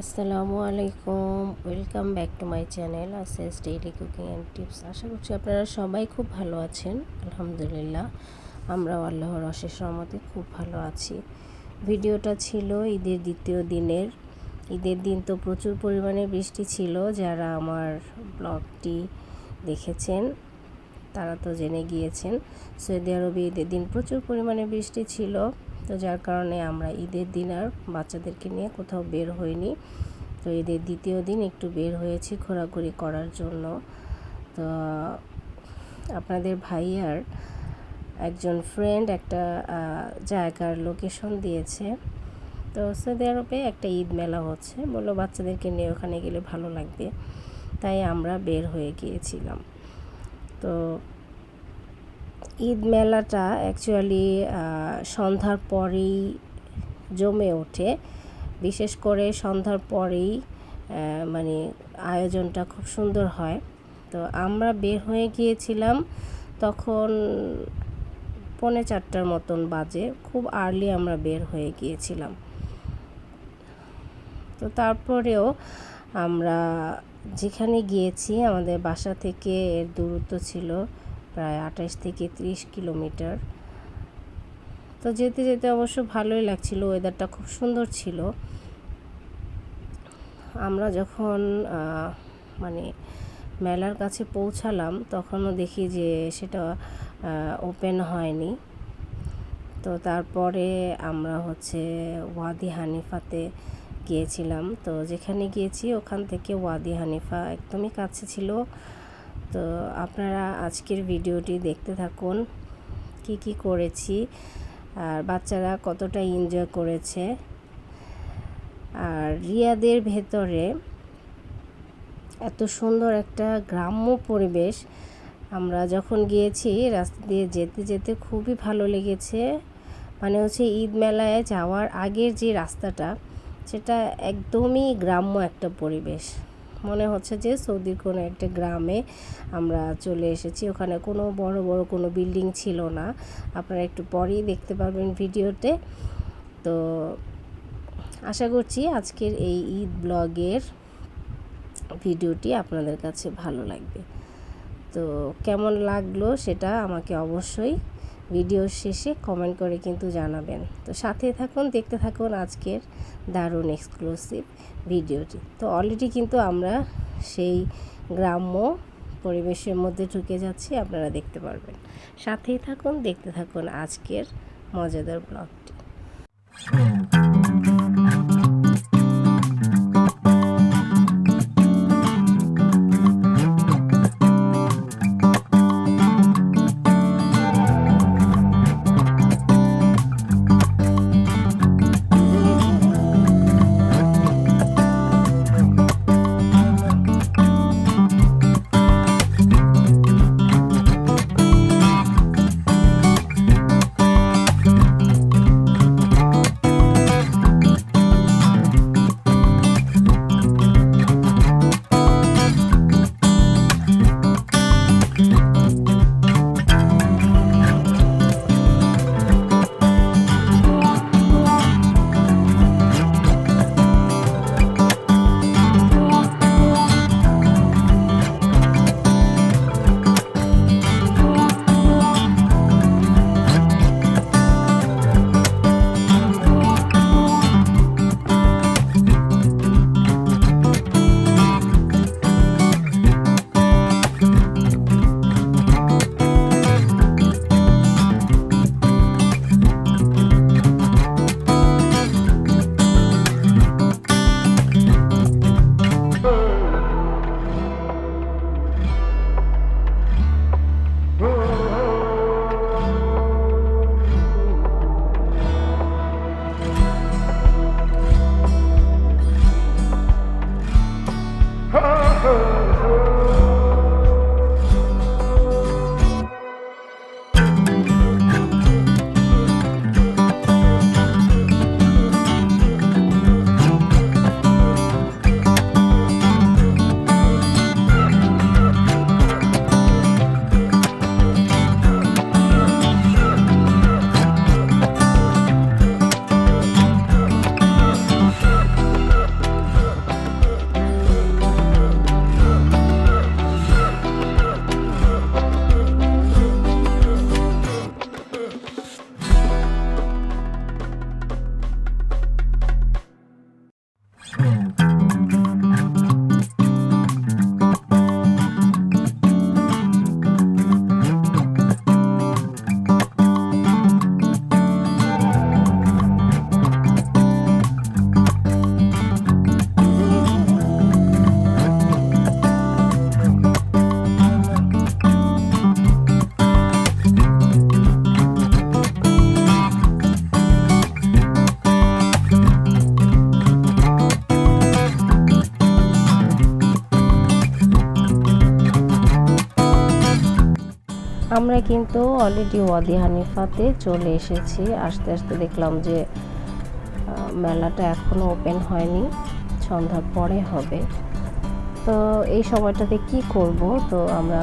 আসসালামু আলাইকুম, welcome back to my channel aces daily cooking and tips. আশা করছি আপনারা সবাই খুব ভালো আছেন, আলহামদুলিল্লাহ। আমরাও আল্লাহর অশেষ রহমতে খুব ভালো আছি। ভিডিওটা ছিল ঈদের দ্বিতীয় দিনের। ঈদের দিন তো প্রচুর পরিমাণে বৃষ্টি ছিল, যারা আমার ব্লগটি দেখেছেন, তারা তো জেনে গিয়েছেন। সৌদি আরবে ঈদের দিন প্রচুর পরিমাণে বৃষ্টি ছিল। তো যার কারণে আমরা ঈদের দিন আর বাচ্চাদেরকে নিয়ে কোথাও বের হইনি। তো ঈদের দ্বিতীয় দিন একটু বের হয়েছি ঘোরাঘুরি করার জন্য। তো আপনাদের ভাইয়ার একজন ফ্রেন্ড একটা জায়গার লোকেশন দিয়েছে। তো সৌদি আরবে একটা ঈদ মেলা হচ্ছে। বলল বাচ্চাদেরকে নিয়ে ওখানে গেলে ভালো লাগবে। তাই আমরা বের হয়ে গিয়েছিলাম। তো ঈদ মেলাটা অ্যাকচুয়ালি সন্ধ্যার পরেই জমে ওঠে। বিশেষ করে সন্ধ্যার পরেই মানে আয়োজনটা খুব সুন্দর হয়। তো আমরা বের হয়ে গিয়েছিলাম তখন পৌনে চারটার মতন বাজে, খুব আর্লি আমরা বের হয়ে গিয়েছিলাম। তো তারপরেও আমরা যেখানে গিয়েছি, আমাদের বাসা থেকে এর দূরত্ব ছিল প্রায় আঠাশ থেকে ত্রিশ কিলোমিটার। তো যেতে যেতে অবশ্য ভালোই লাগছিল ওয়েদারটা খুব সুন্দর ছিল। আমরা যখন মানে মেলার কাছে পৌঁছালাম, তখনও দেখি যে সেটা ওপেন হয়নি। তো তারপরে আমরা হচ্ছে ওয়াদি হানিফাতে গিয়েছিলাম। তো যেখানে গিয়েছি, ওখান থেকে ওয়াদি হানিফা একদমই কাছে ছিল। তো আপনারা আজকের ভিডিওটি দেখতে থাকুন, কি কি করেছি আর বাচ্চারা কতটা এনজয় করেছে। আর রিয়াদের ভেতরে এত সুন্দর একটা গ্রাম্য পরিবেশ, আমরা যখন গিয়েছি রাস্তা দিয়ে যেতে যেতে খুবই ভালো লেগেছে। মানে হচ্ছে ঈদ মেলায় যাওয়ার আগের যে রাস্তাটা, সেটা একদমই গ্রাম্য একটা পরিবেশ। মনে হচ্ছে যে সৌদির কোনো একটা গ্রামে আমরা চলে এসেছি। ওখানে কোনো বড় বড় কোনো বিল্ডিং ছিল না। আপনারা একটু পরেই দেখতে পারবেন ভিডিওতে। তো আশা করছি আজকের এই ঈদ ব্লগের ভিডিওটি আপনাদের কাছে ভালো লাগবে। তো কেমন লাগল সেটা আমাকে অবশ্যই ভিডিওর শেষে কমেন্ট করে কিন্তু জানাবেন। তো সাথে থাকুন, দেখতে থাকুন আজকের দারুণ এক্সক্লুসিভ ভিডিওটি। তো অলরেডি কিন্তু আমরা সেই গ্রাম্য পরিবেশের মধ্যে ঢুকে যাচ্ছি, আপনারা দেখতে পারবেন। সাথেই থাকুন, দেখতে থাকুন আজকের মজাদার ব্লগটি আমরা কিন্তু অলরেডি ওয়াদি হানিফাতে চলে এসেছি। আস্তে আস্তে দেখলাম যে মেলাটা এখনও ওপেন হয়নি, সন্ধ্যার পরে হবে। তো এই সময়টাতে কি করব? তো আমরা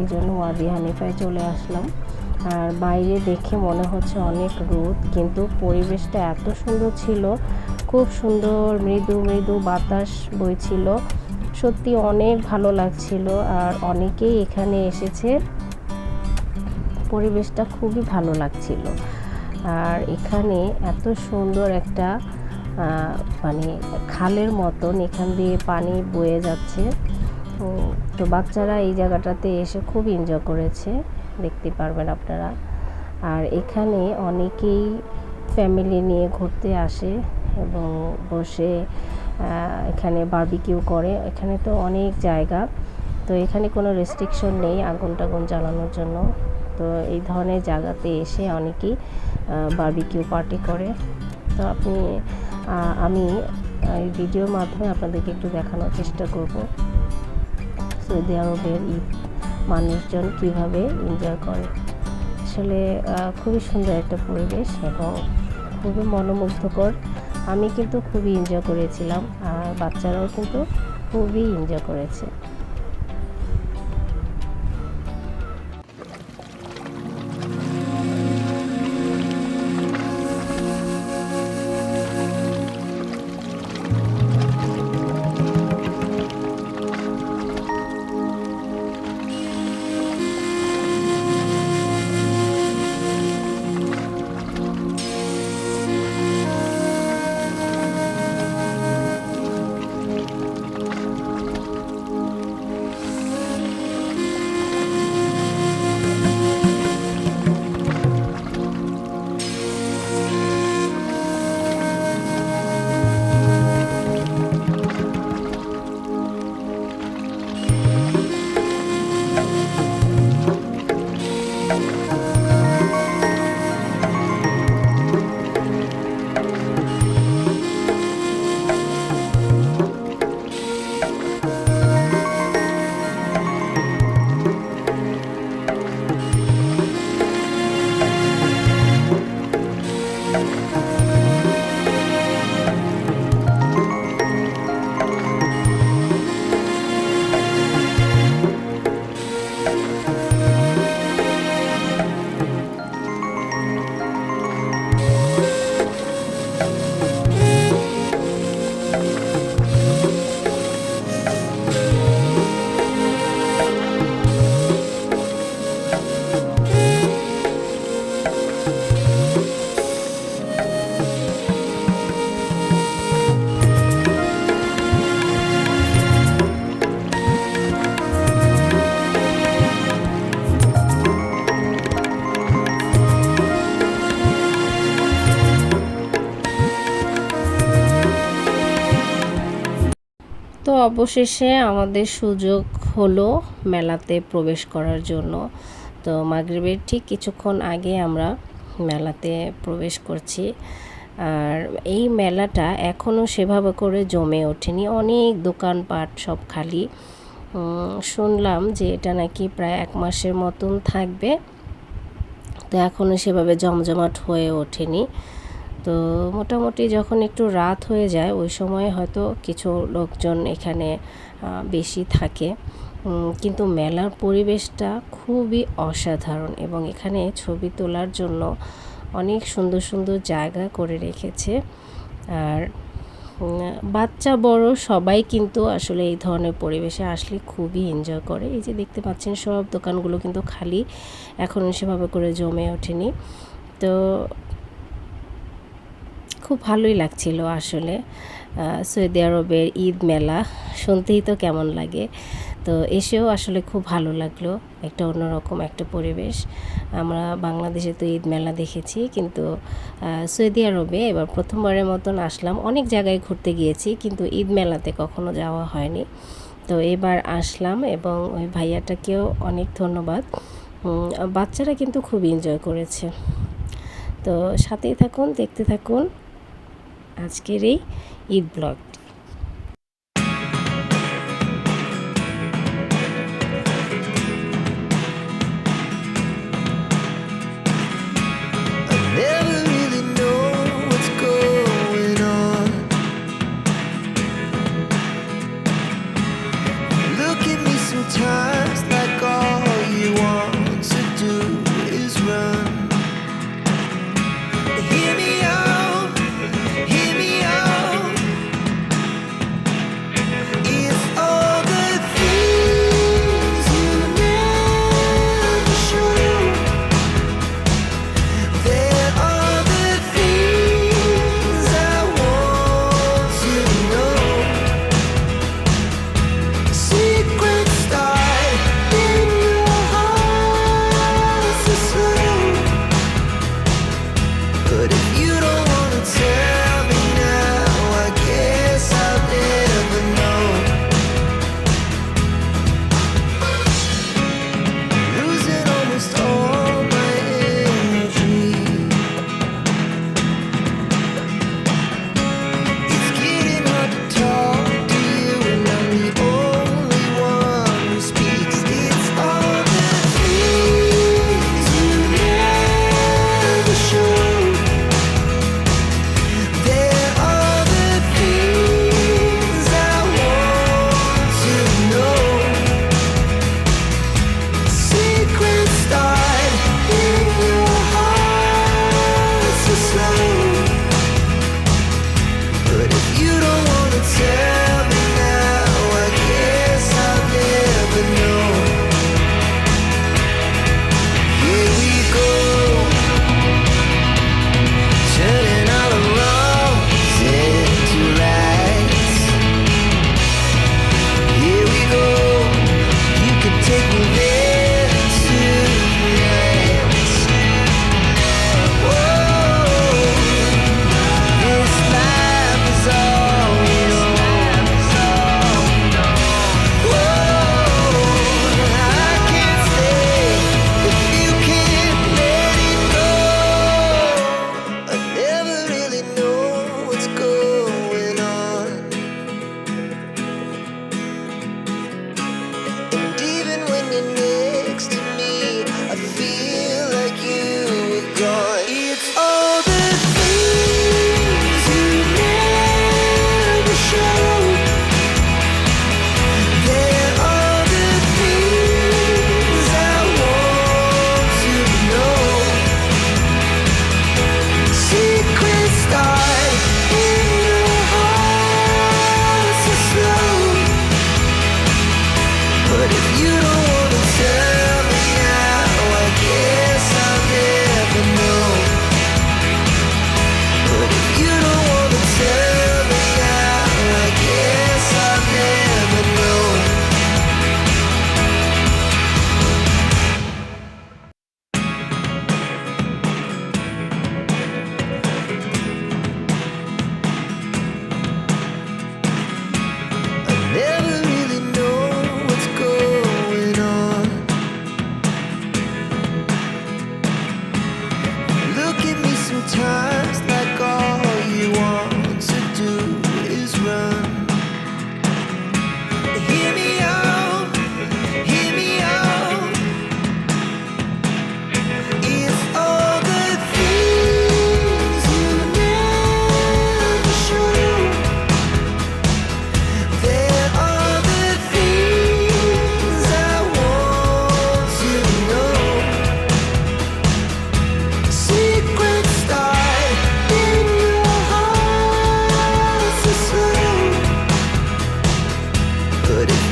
এই জন্য ওয়াদি হানিফায় চলে আসলাম। আর বাইরে দেখে মনে হচ্ছে অনেক রোদ, কিন্তু পরিবেশটা এত সুন্দর ছিল। খুব সুন্দর, মৃদু মৃদু বাতাস বইছিল। সত্যি অনেক ভালো লাগছিল। আর অনেকেই এখানে এসেছে। পরিবেশটা খুবই ভালো লাগছিল। আর এখানে এত সুন্দর একটা মানে খালের মতন এখান দিয়ে পানি বয়ে যাচ্ছে। তো বাচ্চারা এই জায়গাটাতে এসে খুব এনজয় করেছে, দেখতে পারবেন আপনারা। আর এখানে অনেকেই ফ্যামিলি নিয়ে ঘুরতে আসে এবং বসে এখানে বারবিকিউ করে। এখানে তো অনেক জায়গা, তো এখানে কোনো রেস্ট্রিকশন নেই আগুন টাগুন জ্বালানোর জন্য। তো এই ধরনের জায়গাতে এসে অনেকেই বারবিকিউ পার্টি করে। তো আপনি আমি এই ভিডিওর মাধ্যমে আপনাদেরকে একটু দেখানোর চেষ্টা করব। সৌদি আরবের ঈদ মানুষজন কীভাবে এনজয় করে। আসলে খুবই সুন্দর একটা পরিবেশ এবং খুবই মনোমুগ্ধকর। আমি কিন্তু খুবই এনজয় করেছিলাম, আর বাচ্চারাও কিন্তু খুবই এনজয় করেছে। অবশেষে আমাদের সুযোগ হলো মেলাতে প্রবেশ করার জন্য। তো মাগরিবের ঠিক কিছুক্ষণ আগে আমরা মেলাতে প্রবেশ করছি। আর এই মেলাটা এখনও সেভাবে করে জমে ওঠেনি। অনেক দোকানপাট সব খালি। শুনলাম যে এটা নাকি প্রায় এক মাসের মতন থাকবে। তো এখনও সেভাবে জমজমাট হয়ে ওঠেনি। তো মোটামুটি যখন একটু রাত হয়ে যায়, ওই সময় হয়তো কিছু লোকজন এখানে বেশি থাকে। কিন্তু মেলার পরিবেশটা খুবই অসাধারণ এবং এখানে ছবি তোলার জন্য অনেক সুন্দর সুন্দর জায়গা করে রেখেছে। আর বাচ্চা, বড় সবাই কিন্তু আসলে এই ধরনের পরিবেশে আসলে খুবই এনজয় করে। এই যে দেখতে পাচ্ছেন সব দোকানগুলো কিন্তু খালি, এখন সেভাবে করে জমে ওঠেনি। তো খুব ভালোই লাগছিল আসলে। সৌদি আরবের ঈদ মেলা, শুনতেই তো কেমন লাগে। তো এসেও আসলে খুব ভালো লাগল, একটা অন্যরকম একটা পরিবেশ। আমরা বাংলাদেশে তো ঈদ মেলা দেখেছি, কিন্তু সৌদি আরবে এবার প্রথমবারের মতন আসলাম। অনেক জায়গায় ঘুরতে গিয়েছি, কিন্তু ঈদ মেলাতে কখনো যাওয়া হয়নি। তো এবার আসলাম এবং ওই ভাইয়াটাকেও অনেক ধন্যবাদ। বাচ্চারা কিন্তু খুব এনজয় করেছে। তো সাথেই থাকুন, দেখতে থাকুন। আজকের এই ঈদ ব্লগটি couldn't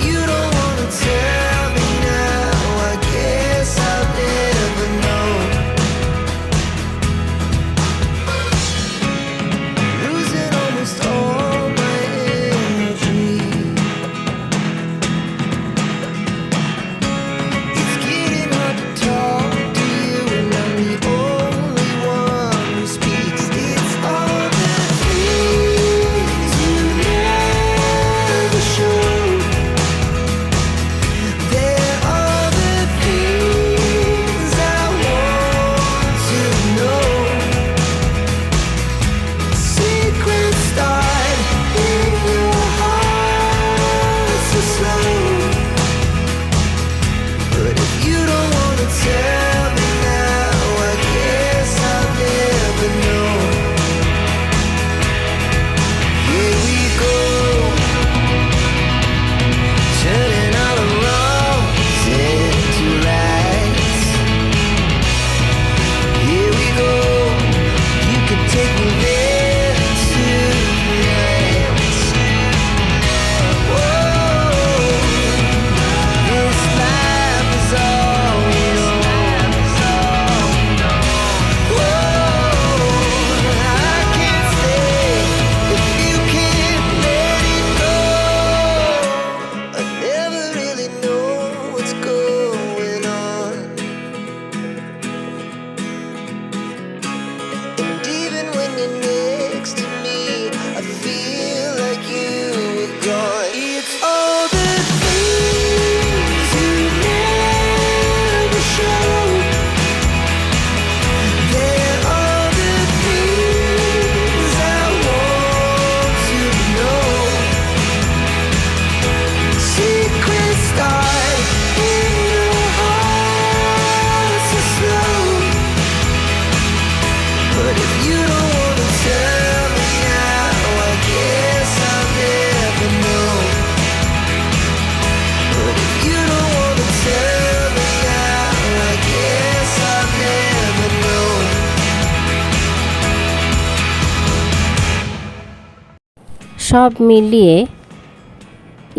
সব মিলিয়ে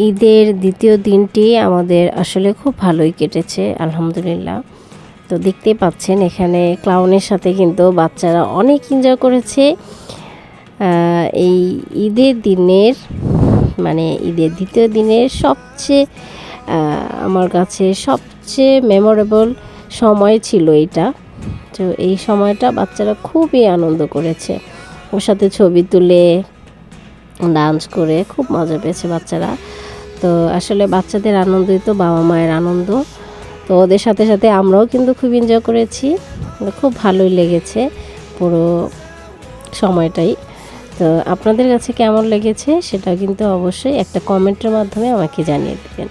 ঈদের দ্বিতীয় দিনটি আমাদের আসলে খুব ভালোই কেটেছে, আলহামদুলিল্লাহ। তো দেখতেই পাচ্ছেন এখানে ক্লাউনের সাথে কিন্তু বাচ্চারা অনেক এনজয় করেছে। এই ঈদের দিনের মানে ঈদের দ্বিতীয় দিনের সবচেয়ে আমার কাছে সবচেয়ে মেমোরেবল সময় ছিল এটা। তো এই সময়টা বাচ্চারা খুবই আনন্দ করেছে। ওর সাথে ছবি তুলে ডান্স করে খুব মজা পেয়েছে বাচ্চারা। তো আসলে বাচ্চাদের আনন্দই তো বাবা মায়ের আনন্দ। তো ওদের সাথে সাথে আমরাও কিন্তু খুব এনজয় করেছি। খুব ভালোই লেগেছে পুরো সময়টাই। তো আপনাদের কাছে কেমন লেগেছে সেটা কিন্তু অবশ্যই একটা কমেন্টের মাধ্যমে আমাকে জানিয়ে দেবেন।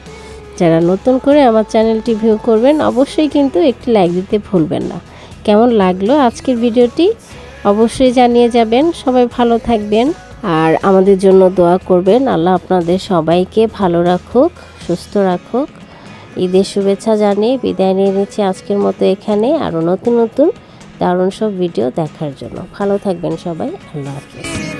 যারা নতুন করে আমার চ্যানেলটি ভিউ করবেন, অবশ্যই কিন্তু একটি লাইক দিতে ভুলবেন না। কেমন লাগল আজকের ভিডিওটি? অবশ্যই জানিয়ে যাবেন। সবাই ভালো থাকবেন। আর আমাদের জন্য দোয়া করবেন। আল্লাহ আপনাদের সবাইকে ভালো রাখুক, সুস্থ রাখুক। ঈদের শুভেচ্ছা জানিয়ে বিদায় নিয়ে নিচ্ছি আজকের মতো এখানে। আরও নতুন নতুন দারুণ সব ভিডিও দেখার জন্য। ভালো থাকবেন সবাই। আল্লাহ হাফিজ।